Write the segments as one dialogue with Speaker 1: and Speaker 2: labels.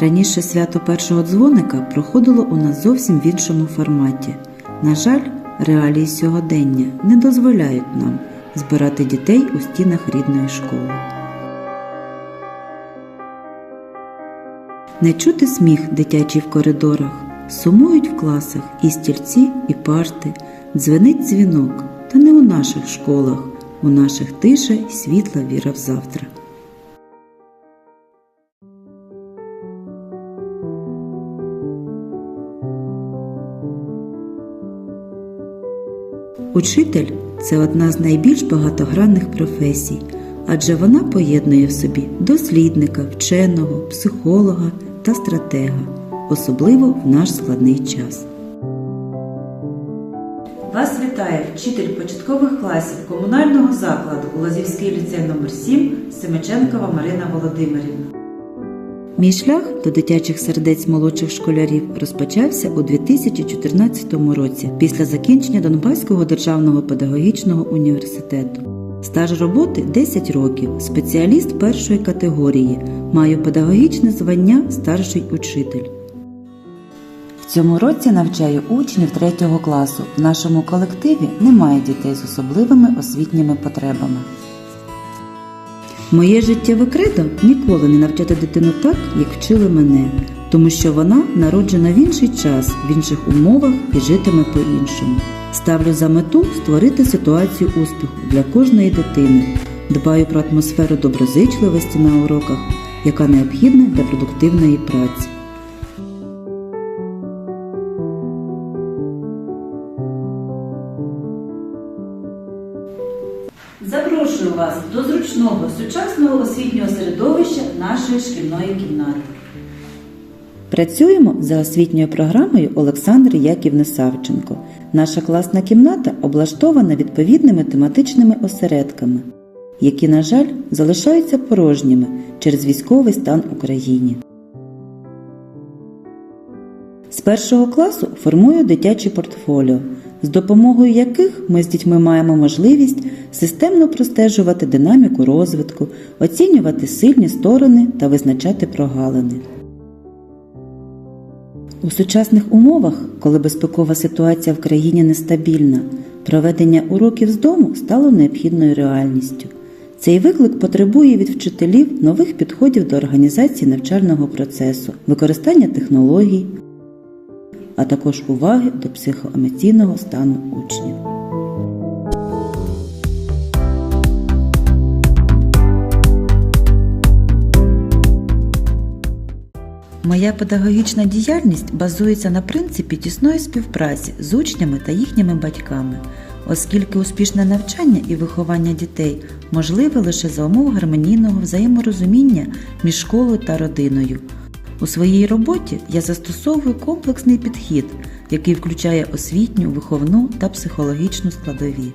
Speaker 1: Раніше свято першого дзвоника проходило у нас зовсім в іншому форматі. На жаль, реалії сьогодення не дозволяють нам збирати дітей у стінах рідної школи. Не чути сміх дитячий в коридорах, сумують в класах і стільці, і парти, дзвенить дзвінок, та не у наших школах, у наших тиша й світла віра в завтра. Учитель це одна з найбільш багатогранних професій, адже вона поєднує в собі дослідника, вченого, психолога та стратега, особливо в наш складний час. Вас вітає вчитель початкових класів комунального закладу Лозівський ліцей номер 7 Семиченкова Марина Володимирівна. Мій шлях до дитячих сердець молодших школярів розпочався у 2014 році після закінчення Донбаського державного педагогічного університету. Стаж роботи 10 років, спеціаліст першої категорії, маю педагогічне звання старший учитель. В цьому році навчаю учнів 3 класу. В нашому колективі немає дітей з особливими освітніми потребами. Моє життєве кредо ніколи не навчати дитину так, як вчили мене, тому що вона народжена в інший час, в інших умовах і житиме по-іншому. Ставлю за мету створити ситуацію успіху для кожної дитини. Дбаю про атмосферу доброзичливості на уроках, яка необхідна для продуктивної праці. Зручного сучасного освітнього середовища нашої шкільної кімнати. Працюємо за освітньою програмою Олександри Яківни Савченко. Наша класна кімната облаштована відповідними тематичними осередками, які, на жаль, залишаються порожніми через військовий стан Україні. З першого класу формую дитяче портфоліо, з допомогою яких ми з дітьми маємо можливість системно простежувати динаміку розвитку, оцінювати сильні сторони та визначати прогалини. У сучасних умовах, коли безпекова ситуація в країні нестабільна, проведення уроків з дому стало необхідною реальністю. Цей виклик потребує від вчителів нових підходів до організації навчального процесу, використання технологій, а також уваги до психоемоційного стану учнів. Моя педагогічна діяльність базується на принципі тісної співпраці з учнями та їхніми батьками, оскільки успішне навчання і виховання дітей можливе лише за умов гармонійного взаєморозуміння між школою та родиною. У своїй роботі я застосовую комплексний підхід, який включає освітню, виховну та психологічну складові.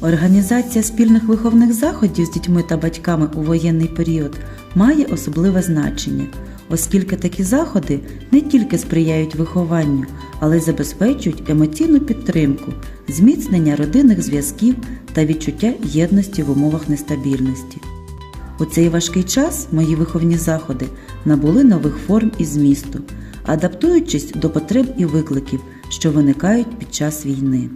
Speaker 1: Організація спільних виховних заходів з дітьми та батьками у воєнний період має особливе значення, оскільки такі заходи не тільки сприяють вихованню, але й забезпечують емоційну підтримку, зміцнення родинних зв'язків та відчуття єдності в умовах нестабільності. У цей важкий час мої виховні заходи набули нових форм і змісту, адаптуючись до потреб і викликів, що виникають під час війни.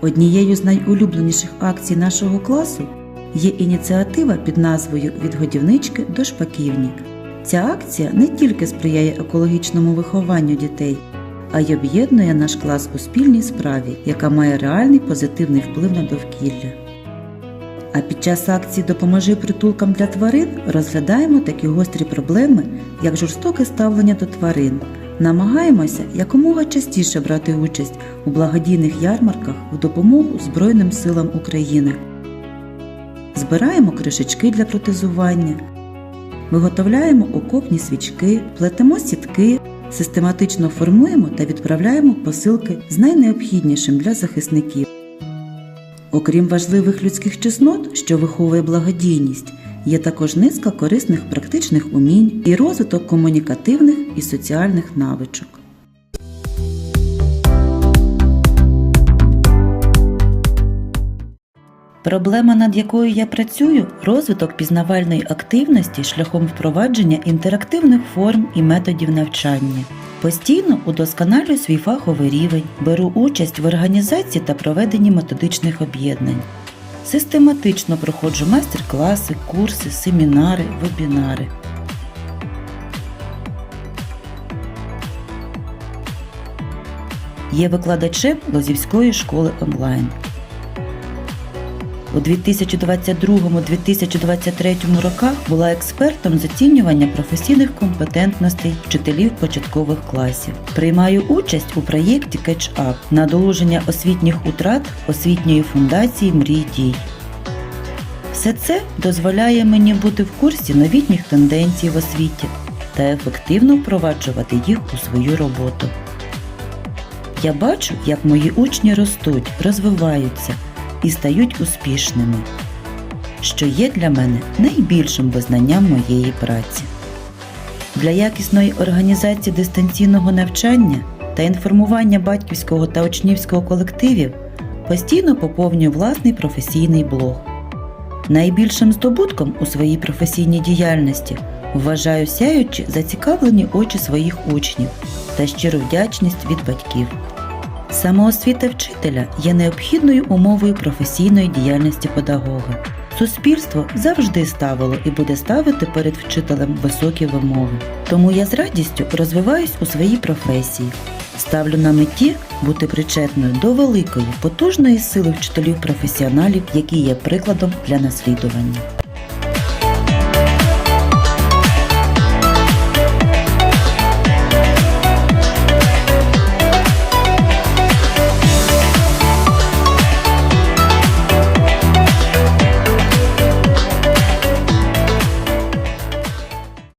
Speaker 1: Однією з найулюбленіших акцій нашого класу є ініціатива під назвою Від годівнички до шпаківні. Ця акція не тільки сприяє екологічному вихованню дітей, а й об'єднує наш клас у спільній справі, яка має реальний позитивний вплив на довкілля. А під час акції Допоможи притулкам для тварин розглядаємо такі гострі проблеми, як жорстоке ставлення до тварин. Намагаємося якомога частіше брати участь у благодійних ярмарках в допомогу Збройним силам України. Збираємо кришечки для протезування, виготовляємо окопні свічки, плетемо сітки, систематично формуємо та відправляємо посилки з найнеобхіднішим для захисників. Окрім важливих людських чеснот, що виховує благодійність, є також низка корисних практичних умінь і розвиток комунікативних і соціальних навичок. Проблема, над якою я працюю, розвиток пізнавальної активності шляхом впровадження інтерактивних форм і методів навчання. Постійно удосконалюю свій фаховий рівень, беру участь в організації та проведенні методичних об'єднань. Систематично проходжу майстер-класи, курси, семінари, вебінари. Є викладачем Лозівської школи онлайн. У 2022-2023 роках була експертом з оцінювання професійних компетентностей вчителів початкових класів. Приймаю участь у проєкті Catch Up на долуження освітніх утрат освітньої фундації Мрій дій. Все це дозволяє мені бути в курсі новітніх тенденцій в освіті та ефективно впроваджувати їх у свою роботу. Я бачу, як мої учні ростуть, розвиваються і стають успішними, що є для мене найбільшим визнанням моєї праці. Для якісної організації дистанційного навчання та інформування батьківського та учнівського колективів постійно поповнюю власний професійний блог. Найбільшим здобутком у своїй професійній діяльності вважаю сяючі зацікавлені очі своїх учнів та щиру вдячність від батьків. Самоосвіта вчителя є необхідною умовою професійної діяльності педагога. Суспільство завжди ставило і буде ставити перед вчителем високі вимоги. Тому я з радістю розвиваюсь у своїй професії. Ставлю на меті бути причетною до великої, потужної сили вчителів-професіоналів, які є прикладом для наслідування.